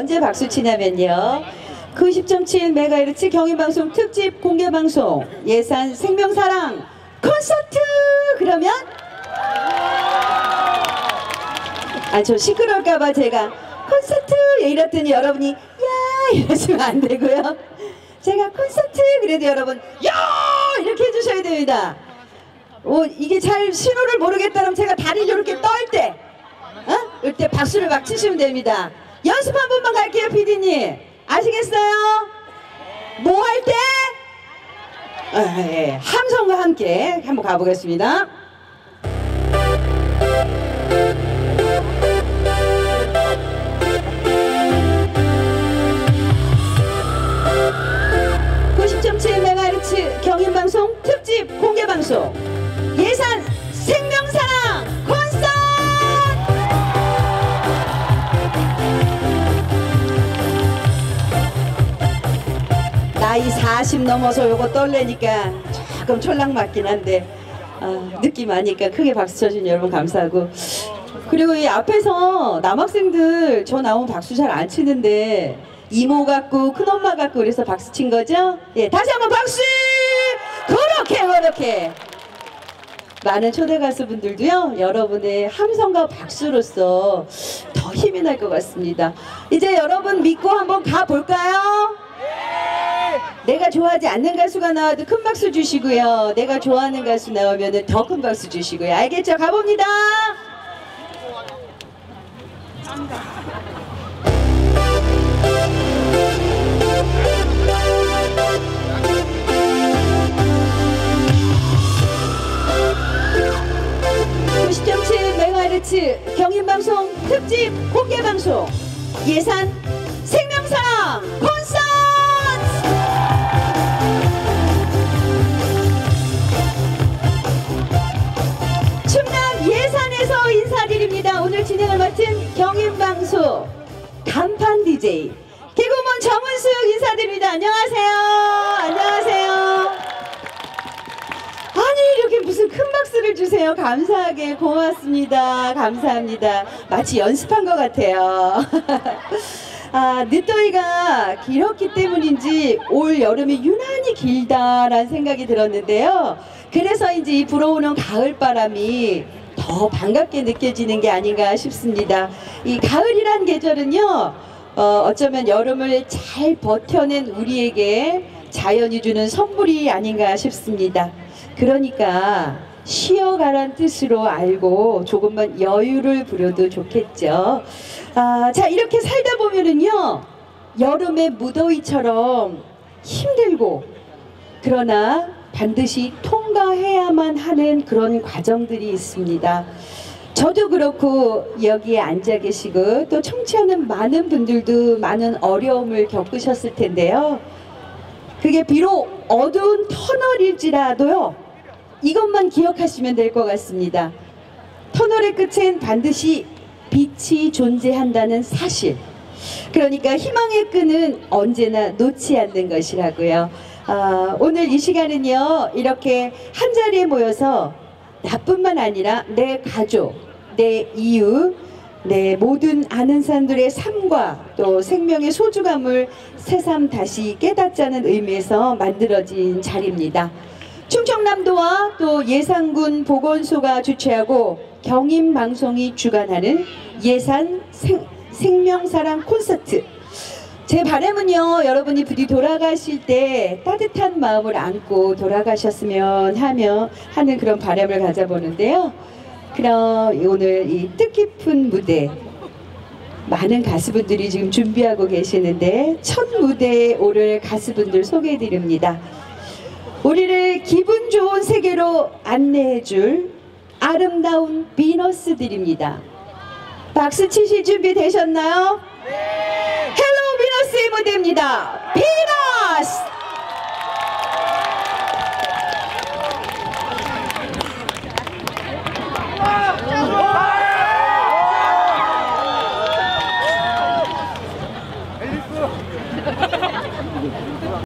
언제 박수 치냐면요. 90.7MHz 경인방송 특집 공개방송 예산 생명사랑 콘서트 그러면 아 저 시끄러울까봐 제가 콘서트 이랬더니 여러분이 야 이러시면 안 되고요. 제가 콘서트 그래도 여러분 야 이렇게 해주셔야 됩니다. 오 이게 잘 신호를 모르겠다면 제가 다리를 이렇게 떨 때, 어? 이때 박수를 막 치시면 됩니다. 연습 한 번만 갈게요, 피디님. 아시겠어요? 뭐 할 때? 아, 예. 함성과 함께 한번 가보겠습니다. 나이 40 넘어서 요거 떨래니까 조금 촐랑 맞긴 한데 아, 느낌 아니까 크게 박수 쳐주신 여러분 감사하고 그리고 이 앞에서 남학생들 저 나오면 박수 잘 안 치는데 이모 같고 큰엄마 같고 그래서 박수 친 거죠? 예, 다시 한번 박수! 그렇게 그렇게 많은 초대 가수분들도요 여러분의 함성과 박수로서 더 힘이 날 것 같습니다 이제 여러분 믿고 한번 가볼까요? 내가 좋아하지 않는 가수가 나와도 큰 박수 주시고요. 내가 좋아하는 가수 나오면 더 큰 박수 주시고요. 알겠죠? 가봅니다. 메가헤르츠 경인방송 특집 공개방송. 예산 생명사랑 콘서트 진행을 맡은 경인방송 간판 DJ 개그우먼 정은숙 인사드립니다. 안녕하세요. 안녕하세요. 아니 이렇게 무슨 큰 박수를 주세요. 감사하게 고맙습니다. 감사합니다. 마치 연습한 것 같아요. 아, 늦더위가 길었기 때문인지 올 여름이 유난히 길다라는 생각이 들었는데요. 그래서 이제 이 불어오는 가을바람이 더 반갑게 느껴지는 게 아닌가 싶습니다. 이 가을이란 계절은요, 어, 어쩌면 여름을 잘 버텨낸 우리에게 자연이 주는 선물이 아닌가 싶습니다. 그러니까 쉬어가란 뜻으로 알고 조금만 여유를 부려도 좋겠죠. 아, 자, 이렇게 살다 보면은요, 여름의 무더위처럼 힘들고, 그러나 반드시 통과해야만 하는 그런 과정들이 있습니다. 저도 그렇고 여기에 앉아 계시고 또 청취하는 많은 분들도 많은 어려움을 겪으셨을 텐데요. 그게 비록 어두운 터널일지라도요. 이것만 기억하시면 될 것 같습니다. 터널의 끝엔 반드시 빛이 존재한다는 사실. 그러니까 희망의 끈은 언제나 놓지 않는 것이라고요. 아, 오늘 이 시간은요, 이렇게 한 자리에 모여서 나뿐만 아니라 내 가족, 내 이웃, 내 모든 아는 사람들의 삶과 또 생명의 소중함을 새삼 다시 깨닫자는 의미에서 만들어진 자리입니다. 충청남도와 또 예산군 보건소가 주최하고 경인방송이 주관하는 예산 생, 생명사랑 콘서트 제 바람은요 여러분이 부디 돌아가실 때 따뜻한 마음을 안고 돌아가셨으면 하며 하는 그런 바람을 가져보는데요. 그럼 오늘 이 뜻깊은 무대 많은 가수분들이 지금 준비하고 계시는데 첫 무대에 오를 가수분들 소개해드립니다. 우리를 기분 좋은 세계로 안내해줄 아름다운 비너스들입니다. 박수 치실 준비 되셨나요? 헬로 비너